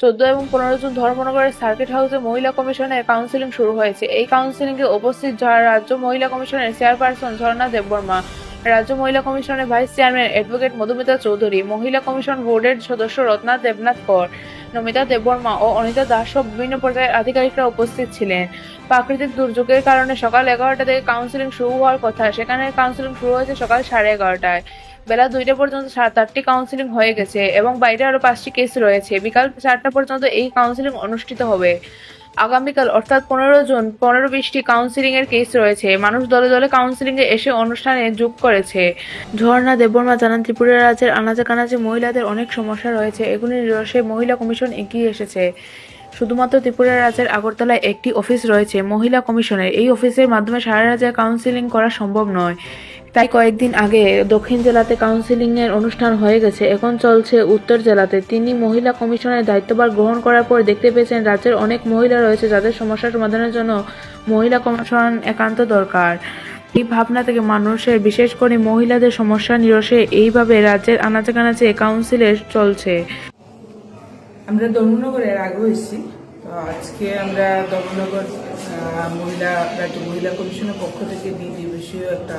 চোদ্দ এবং পনেরো জুন ধর্মনগরের সার্কিট হাউসে মহিলা কমিশনের কাউন্সিলিং শুরু হয়েছে। এই কাউন্সিলিংয়ে উপস্থিত রাজ্য মহিলা কমিশনের চেয়ারপারসন ঝর্ণা দেববর্মা রাজ্য মহিলা কমিশনের vice chairman advocate Madhumita Chowdhury, মহিলা কমিশন বোর্ডের সদস্য রত্না দেবনাথ কর, নমিতা দেববর্মা ও অনিতা দাস সহ বিভিন্ন পর্যায়ের আধিকারিকরা উপস্থিত ছিলেন। প্রাকৃতিক দুর্যোগের কারণে সকাল এগারোটা থেকে কাউন্সিলিং শুরু হওয়ার কথা, সেখানে কাউন্সিলিং শুরু হয়েছে সকাল সাড়ে এগারোটায়। বেলা দুইটা পর্যন্ত আটটি কাউন্সিলিং হয়ে গেছে এবং বাইরে আরও পাঁচটি কেস রয়েছে। বিকাল চারটা পর্যন্ত এই কাউন্সিলিং অনুষ্ঠিত হবে। আগামীকাল, অর্থাৎ পনেরো জুন, পনেরো বিশটি কাউন্সিলিং এর কেস রয়েছে। মানুষ দলে দলে কাউন্সিলিং এ এসে অনুষ্ঠানে যোগ করেছে। ঝর্ণা, দেববর্মা জানান, ত্রিপুরা রাজ্যের আনাচে কানাচে মহিলাদের অনেক সমস্যা রয়েছে। এগুলি নিরসে মহিলা কমিশন এগিয়ে এসেছে। শুধুমাত্র ত্রিপুরা রাজ্যের আগরতলায় একটি অফিস রয়েছে মহিলা কমিশনের। এই অফিসের মাধ্যমে সারা রাজ্যে কাউন্সিলিং করা সম্ভব নয়। তাই কয়েকদিন আগে দক্ষিণ জেলাতে কাউন্সিলিং এর অনুষ্ঠান হয়ে গেছে। এখন চলছে উত্তর জেলাতে। তিনি মহিলা কমিশনের দায়িত্বভার গ্রহণ করার পর দেখতে পেয়েছেন রাজ্যের অনেক মহিলা রয়েছে যাদের সমস্যা সমাধানের জন্য মহিলা কমিশন একান্ত দরকার। এই ভাবনা থেকে মানুষের বিশেষ করে মহিলাদের সমস্যা নিরসে এইভাবে রাজ্যের আনাচে কানাচে কাউন্সিলের চলছে। আমরা ধর্মনগরে এর আগেও এসেছি। তো আজকে আমরা ধর্মনগর আহ, মহিলা রাজ্য মহিলা কমিশনের পক্ষ থেকে দ্বি দিবসীয় একটা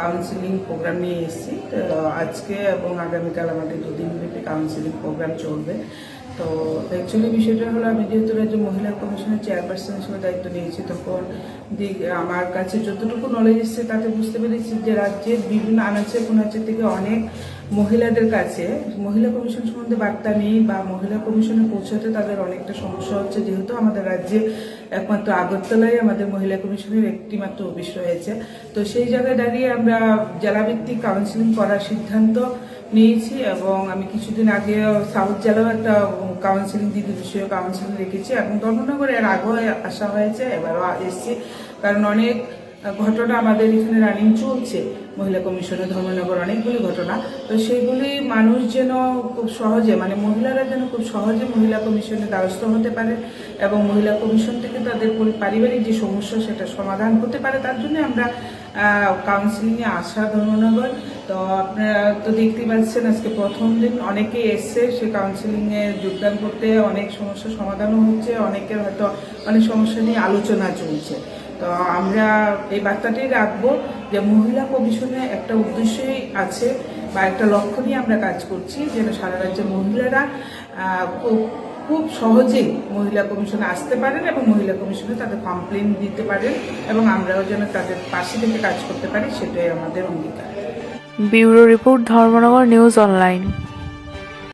কাউন্সিলিং প্রোগ্রাম নিয়ে এসেছি। তো আজকে এবং আগামীকাল আমাদের দুদিন ব্যাপী কাউন্সিলিং প্রোগ্রাম চলবে। তো অ্যাকচুয়ালি বিষয়টা হলো, আমি যেহেতু রাজ্য মহিলা কমিশনের চেয়ারপারসন হিসেবে দায়িত্ব নিয়েছি, তখন দিক আমার কাছে যতটুকু নলেজ এসেছে তাতে বুঝতে পেরেছি যে রাজ্যের বিভিন্ন আনাচে কোনাচে থেকে অনেক মহিলাদের কাছে, মহিলা কমিশন সম্বন্ধে বার্তা নেই বা মহিলা কমিশনে পৌঁছাতে তাদের অনেকটা সমস্যা হচ্ছে। যেহেতু আমাদের রাজ্যে একমাত্র আগরতলায় আমাদের মহিলা কমিশনের একটি মাত্র অফিস রয়েছে। তো সেই জায়গায় দাঁড়িয়ে আমরা জেলাভিত্তিক কাউন্সিলিং করার সিদ্ধান্ত নিয়েছি এবং আমি কিছুদিন আগে সাউথ জেলাও একটা কাউন্সিলিং দিদি বিষয়ে কাউন্সিলিং রেখেছি। এবং ধর্মনগরে এর আগেও আসা হয়েছে, এবারও এসেছি। কারণ অনেক ঘটনা আমাদের এখানে রানিং চলছে। মহিলা কমিশনে ধর্মনগর অনেকগুলি ঘটনা। তো সেইগুলি মানুষ যেন খুব সহজে মানে মহিলারা যেন খুব সহজে মহিলা কমিশনে দ্বারস্থ হতে পারে এবং মহিলা কমিশন থেকে তাদের পারিবারিক যে সমস্যা, সেটা সমাধান হতে পারে, তার জন্য আমরা কাউন্সিলিংয়ে আসা ধর্মনগর তো আপনারা তো দেখতেই পাচ্ছেন আজকে প্রথম দিন অনেকে এসছে সে কাউন্সিলিংয়ে যোগদান করতে। অনেক সমস্যার সমাধানও হচ্ছে, অনেকের হয়তো অনেক সমস্যা নিয়ে আলোচনা চলছে। তো আমরা এই বার্তাটাই রাখব যে মহিলা কমিশনে একটা উদ্দেশ্যই আছে বা একটা লক্ষ্য নিয়ে আমরা কাজ করছি যেন সারা রাজ্যের মহিলারা খুব খুব সহজেই মহিলা কমিশনে আসতে পারেন এবং মহিলা কমিশনে তাদের কমপ্লেন দিতে পারেন এবং আমরাও যেন তাদের পাশে থেকে কাজ করতে পারি, সেটাই আমাদের অঙ্গীকার। Bureau report Dharmanagar news online.